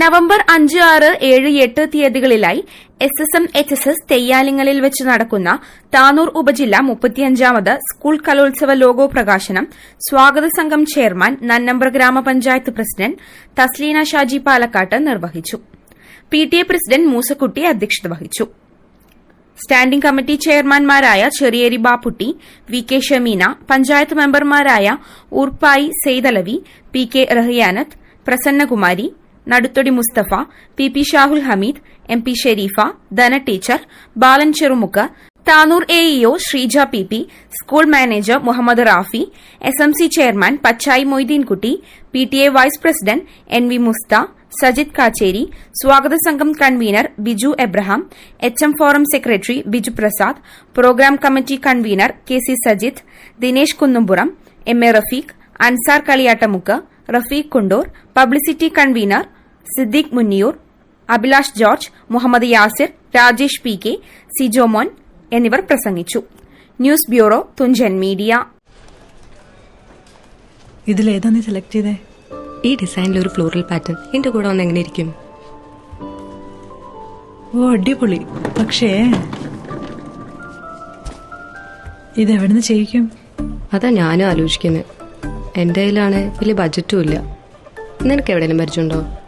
November അഞ്ച് ആറ് ഏഴ് എട്ട് തീയതികളിലായി S S M H S S തെയ്യാലിങ്ങളിൽ വെച്ച് നടക്കുന്ന താനൂർ ഉപജില്ല മുപ്പത്തിയഞ്ചാമത് സ്കൂൾ കലോത്സവ ലോഗോ പ്രകാശനം സ്വാഗത സംഘം ചെയർമാൻ നന്നമ്പ്ര ഗ്രാമപഞ്ചായത്ത് പ്രസിഡന്റ് തസ്ലീന ഷാജി പാലക്കാട്ട് നിർവഹിച്ചു. P T A president Moosakutty അധ്യക്ഷത വഹിച്ചു. സ്റ്റാൻഡിംഗ് കമ്മിറ്റി ചെയർമാൻമാരായ ചെറിയേരി ബാപ്പുട്ടി വി കെ ഷമീന പഞ്ചായത്ത് മെമ്പർമാരായ Urppayi Saithalavi P K Rahiyanath Prasannakumari Naduthodi Musthafa P P Shahul Hameed M P Shareefa Dhana teacher Balan Cherumukku Tanur AEO Sreeja P P school manager Muhammad Rafi S M C chairman Pachayi Moideenkutty P T A vice president N V Mustha Sajith Kacheri സ്വാഗത സംഘം convener Biju Abraham H M forum secretary Biju Prasad programme committee convener K C Sajith Dinesh Kunnumpuram M A Rafeeq Ansar Kaliyattamukku Rafeeq Kundoor publicity convener Siddique Munniyur Abhilash George Muhammad Yasir Rajesh P K Sijomon എന്നിവർ പ്രസംഗിച്ചു. News bureau Thunchan media. ഇതിലേതാ നീ select ചെയ്തേ? ഈ ഡിസൈനിൽ ഒരു floral pattern എന്റെ കൂടെ വന്ന് എങ്ങനെ ഇരിക്കും? ഓ അടിപൊളി. പക്ഷേ ഇതെവിടുന്ന് ചെയ്യിക്കും? അതാ ഞാനും ആലോചിക്കുന്നത് എന്റെ കയ്യിലാണ് വലിയ ബഡ്ജറ്റും ഇല്ല. നിനക്ക് എവിടെയെങ്കിലും പരിചയമുണ്ടോ?